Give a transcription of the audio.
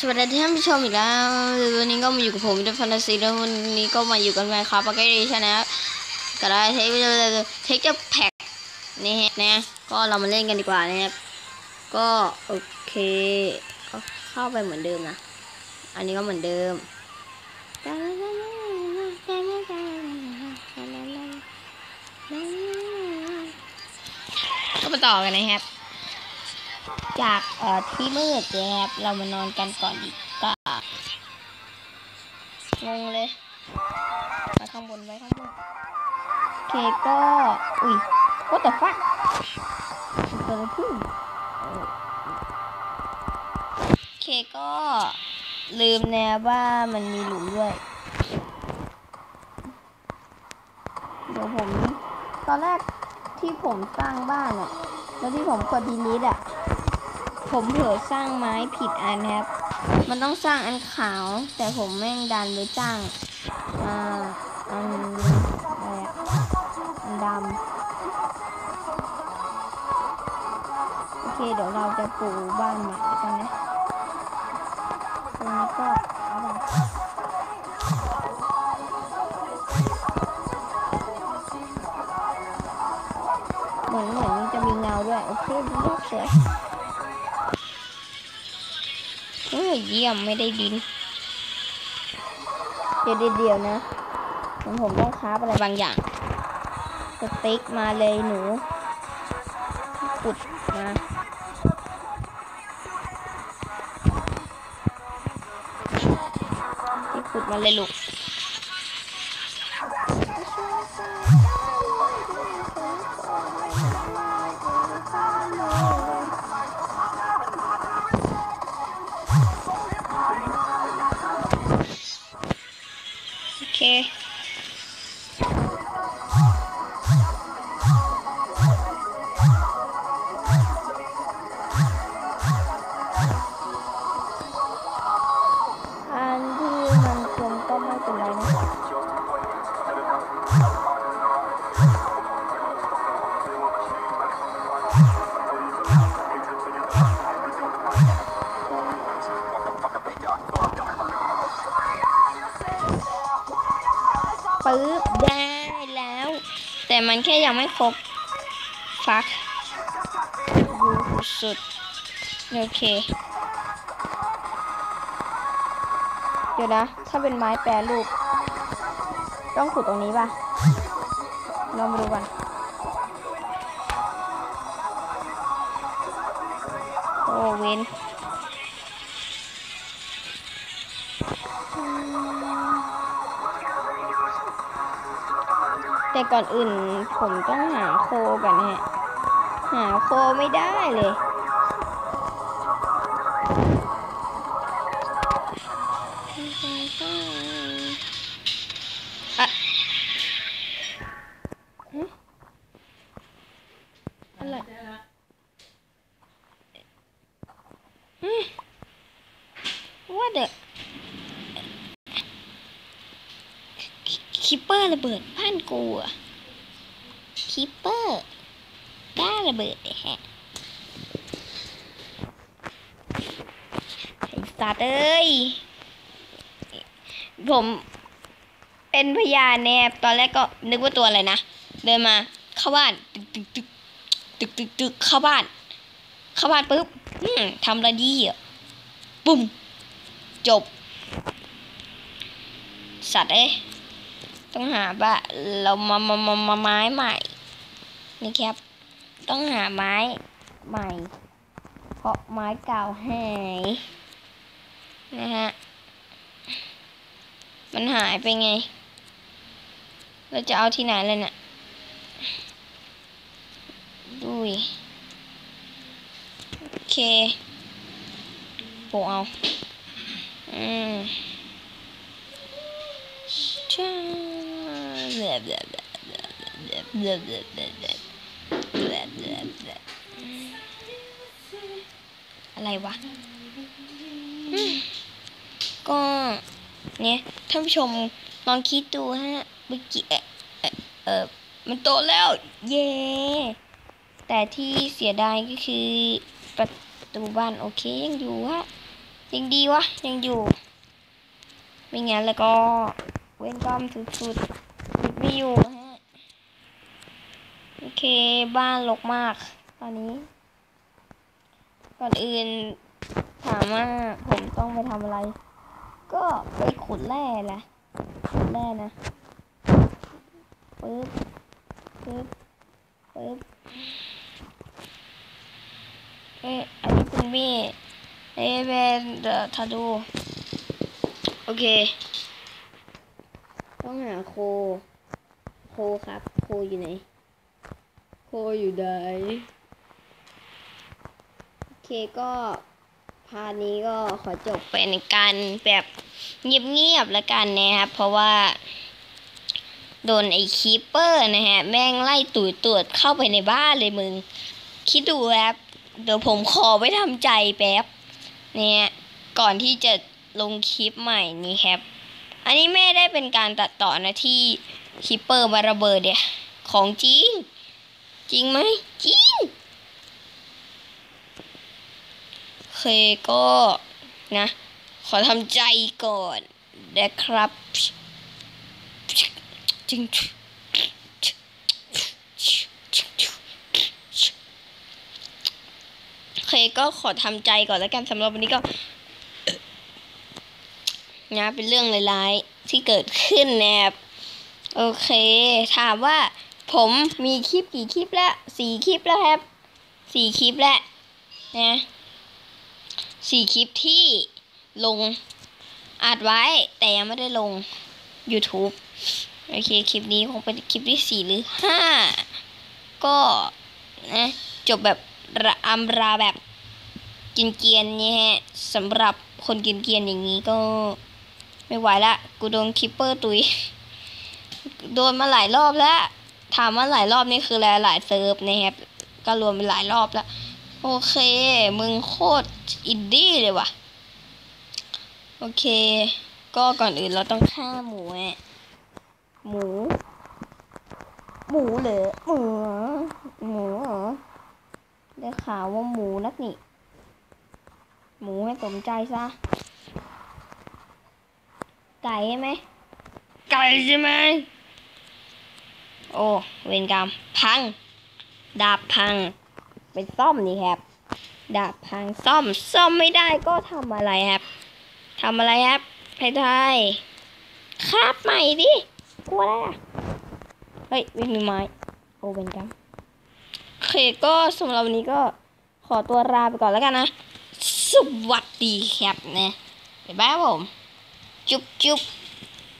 สวัสดีท่านผู้ชมอีกแล้ววันนี้ก็มาอยู่กับผมด้วยฟันตาซีแล้ววันนี้ก็มาอยู่กันแมครับปาเกดีชนะก็ได้เทคเทคจะแพ็กนี่ฮะนะก็เรามาเล่นกันดีกว่านะครับก็โอเคก็เข้าไปเหมือนเดิมนะ อันนี้ก็เหมือนเดิมก็มาต่อกันนะครับ จากเอ่อที่มืดนะครับเรามานอนกันก่อนดีกว่างงเลยไปข้างบนไว้ข้างบนโอเคก็ อุ้ย what the fuck เกิดอะไรขึ้นโอเคก็ลืมแนะว่ามันมีหลุมด้วย เดี๋ยวผม ตอนแรกที่ผมสร้างบ้านอะแล้วที่ผมกดดีลิทอะ ผมเผลอสร้างไม้ผิดอันครับ มันต้องสร้างอันขาว แต่ผมแม่งดันไปสร้างอ่าอันอะไรอะอันดำโอเคเดี๋ยวเราจะปลูกบ้านใหม่กันนะตรงนี้ก็เอาไปเหมือนเหมือนจะมีเงาด้วย โอเคดีมากสวย ยเยี่ยมไม่ได้ดิน เดี๋ยวเดี๋ยวนะผมผมต้องคราบอะไรบางอย่างสติ๊กมาเลยหนูขุดมาที่ขุดมาเลยลูก เคอันที่มันกลมก็ไม่เป็นไรนะ ปึ๊บได้แล้ว แต่มันแค่ยังไม่ครบ ฟักยูสุด โอเค เดี๋ยวนะ ถ้าเป็นไม้แปรรูป ต้องขุดตรงนี้ป่ะลองมาดูกันโอ้เวน แต่ก่อนอื่นผมต้องหาโคก่อนฮะ หาโคไม่ได้เลยอะฮะอะไรอืมว่าเดอะ คิปเปอร์ระเบิดบ้านกูอะคิปเปอร์ได้ระเบิดไอ้แฮะไอ้สัตว์เอ้ย ผมเป็นพยานแนบตอนแรกก็นึกว่าตัวอะไรนะ เดินมาเข้าบ้านตึกตึกตึกตึกตึกตึกเข้าบ้าน เข้าบ้านปุ๊บทำอะไรดีอะปุ่มจบ สัตว์เอ้ย ต้องหาบ้าเรามามามามาไม้ใหม่นี่ครับ ต้องหาไม้ใหม่ เพราะไม้เก่าหายนะฮะมันหายไปไง เราจะเอาที่ไหนเลยเนี่ยดุยโอเคโปเอา อืมช่ อะไรวะ ก็เนี่ยท่านผู้ชมลองคิดดูฮะเมื่อกี้เออมันโตแล้ว เย่แต่ที่เสียดายก็คือประตูบ้านโอเคยังอยู่ฮะยังดีวะยังอยู่ ไม่งั้นแล้วก็เว้นกรรมสุดๆหยุด ไม่อยู่ฮะ โอเคบ้านรกมาก ตอนนี้ ก่อนอื่นถามว่าผมต้องไปทำอะไร ก็ไปขุดแร่แหละขุดแร่นะปึ๊บปึ๊บปึ๊บเอ๊ะอันนี้เป็นมีดเอ๊ะเป็นเดอะทาดู โอเค ต้องหาโค คครับ โคอยู่ไหน โคอยู่ไหน โอเคก็พาร์ทนี้ก็ขอจบเป็นการแบบเงียบๆแล้วกันนะครับ เพราะว่าโดนไอ้คีปเปอร์นะฮะ แม่งไล่ตุ๋ยตรวจเข้าไปในบ้านเลยมึง คิดดูครับ เดี๋ยวผมขอไว้ทำใจแป๊บ เนี่ย ก่อนที่จะลงคลิปใหม่นี้ครับ อันนี้ไม่ได้เป็นการตัดต่อนะที่ คีปเปอร์มาระเบิดเนี่ยของจริง จริงไหมจริงเคก็นะ ขอทำใจก่อนนะครับจริงเคก็ขอทำใจก่อนแล้วกันสำหรับวันนี้ก็นะเป็นเรื่องร้ายๆที่เกิดขึ้นนะครับ โอเค ถามว่า ผมมีคลิปกี่คลิปแล้วสี่คลิปแล้วครับสี่คลิปแล้วนะสี่คลิปที่ลงอัดไว้แต่ยังไม่ได้ลง YouTube โอเค คลิปนี้คงเป็นคลิปที่สี่หรือห้าก็นะจบแบบระอำราแบบกินเกียนๆเนี่ยฮะสำหรับคนกินเกียนๆอย่างนี้ก็ไม่ไหวละ กูโดนคิปเปอร์ตุย โดนมาหลายรอบแล้ว ถามว่าหลายรอบนี่คือหลายหลายเซิร์ฟนะครับ ก็รวมเป็นหลายรอบแล้ว โอเค มึงโคตรอินดี้เลยว่ะ โอเค ก็ก่อนอื่นเราต้องฆ่าหมูแอะหมู หมูเหรอหมูหรอหมูเหรอได้ข่าวว่าหมูนักนี่ หมูให้สมใจซะ ไก่ใช่ไหม ไก่ใช่ไหม โอ้ เวรกรรม พัง ดาบพัง ไปซ่อมนี่ครับ ดาบพังซ่อม ซ่อมไม่ได้ก็ทำอะไรครับทำอะไรครับไทยไทยคาบใหม่ดิ กลัวอะไรอะ เฮ้ยไม่มีไม้ โอ้เป็นกรรมโอเคก็สำหรับวันนี้ก็ขอตัวลาไปก่อนแล้วกันนะ สวัสดีครับนะบ๊ายบายผม จุ๊บจุ๊บ